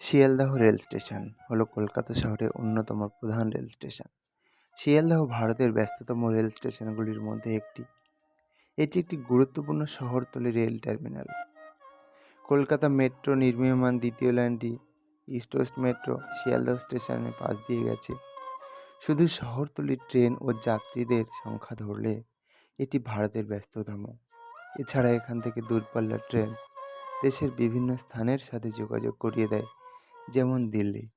Sealdah rail station হলো কলকাতা শহরের অন্যতম প্রধান রেল স্টেশন। শিয়ালদহ ভারতের ব্যস্ততম রেল স্টেশনগুলির মধ্যে একটি। এটি একটি গুরুত্বপূর্ণ শহরতলি রেল টার্মিনাল। কলকাতা মেট্রো নির্মীয়মান দ্বিতীয় লাইনটি ইস্ট ওয়েস্ট মেট্রো শিয়ালদহ স্টেশনের পাশ দিয়ে গেছে। শুধু শহরতলির ট্রেন ও যাত্রীদের সংখ্যা ধরলে এটি ভারতের ব্যস্ততম। এছাড়া এখান থেকে দূরপাল্লার ট্রেন দেশের বিভিন্ন স্থানের সাথে যোগাযোগ করিয়ে দেয় যেমন দিল্লি।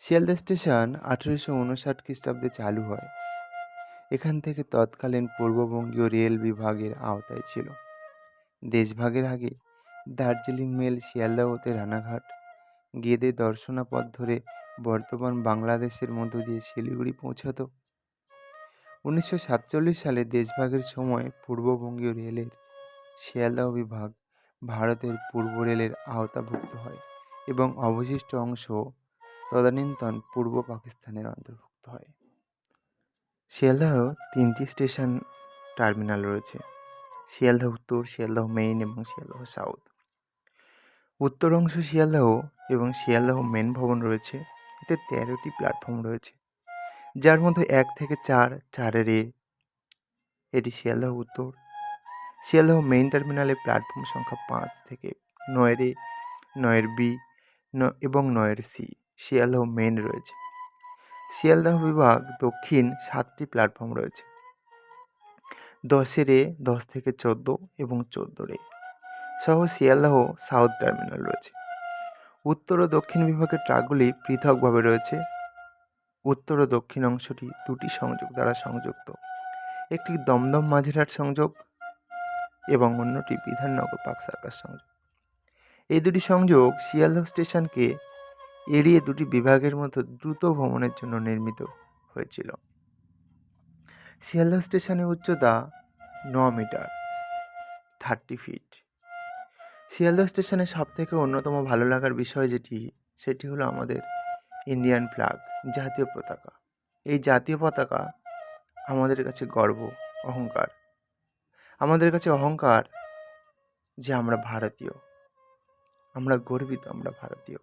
শিয়ালদা স্টেশন আঠেরোশো উনষাট খ্রিস্টাব্দে চালু হয়। এখান থেকে তৎকালীন পূর্ববঙ্গীয় রেল বিভাগের আওতায় ছিল। দেশভাগের আগে দার্জিলিং মেল, শিয়ালদা হতে রানাঘাট, গেদে দর্শনা পথ ধরে বর্তমান বাংলাদেশের মধ্য দিয়ে শিলিগুড়ি পৌঁছাতো। উনিশশো সাতচল্লিশ সালে দেশভাগের সময় পূর্ববঙ্গীয় রেলের শিয়ালদহ বিভাগ ভারতের পূর্ব রেলের আওতাভুক্ত হয়। এবং অবশিষ্ট অংশ তদানীন্তন পূর্ব পাকিস্তানের অন্তর্ভুক্ত হয়। শিয়ালদাহ তিনটি স্টেশন টার্মিনাল রয়েছে, শিয়ালদাহ উত্তর, শিয়ালদাহ মেইন এবং শিয়ালদাহ সাউথ। উত্তর অংশ শিয়ালদহ এবং শিয়ালদাহ মেন ভবন রয়েছে, এতে তেরোটি প্ল্যাটফর্ম রয়েছে, যার মধ্যে এক থেকে চার, চারের এ, এটি শিয়ালদাহ উত্তর। শিয়ালদাহ মেইন টার্মিনালে প্ল্যাটফর্ম সংখ্যা পাঁচ থেকে নয়ের এ, নয়ের বি এবং নয়ের সি। শিয়ালদহ মেন রয়েছে। শিয়ালদহ বিভাগ দক্ষিণ সাতটি প্ল্যাটফর্ম রয়েছে। দশের এ, দশ থেকে চোদ্দ এবং চোদ্দোর এ। সহ শিয়ালদহ সাউথ টার্মিনাল রয়েছে। উত্তর ও দক্ষিণ বিভাগের ট্রাকগুলি পৃথকভাবে রয়েছে। উত্তর ও দক্ষিণ অংশটি দুটি সংযোগ দ্বারা সংযুক্ত। একটি দমদম মাঝেরহাট সংযোগ এবং অন্যটি বিধাননগর পাক সার্কাস সংযোগ। এই দুটি সংযোগ শিয়ালদহ স্টেশনকে এড়িয়ে দুটি বিভাগের মতো দ্রুত ভ্রমণের জন্য নির্মিত হয়েছিল। শিয়ালদহ স্টেশনের উচ্চতা ন মিটার, থার্টি ফিট। শিয়ালদহ স্টেশনের সব থেকে অন্যতম ভালো লাগার বিষয় যেটি, সেটি হলো আমাদের ইন্ডিয়ান ফ্ল্যাগ, জাতীয় পতাকা। এই জাতীয় পতাকা আমাদের কাছে গর্ব, অহংকার। আমাদের কাছে অহংকার যে আমরা ভারতীয়। আমরা গর্বিত আমরা ভারতীয়।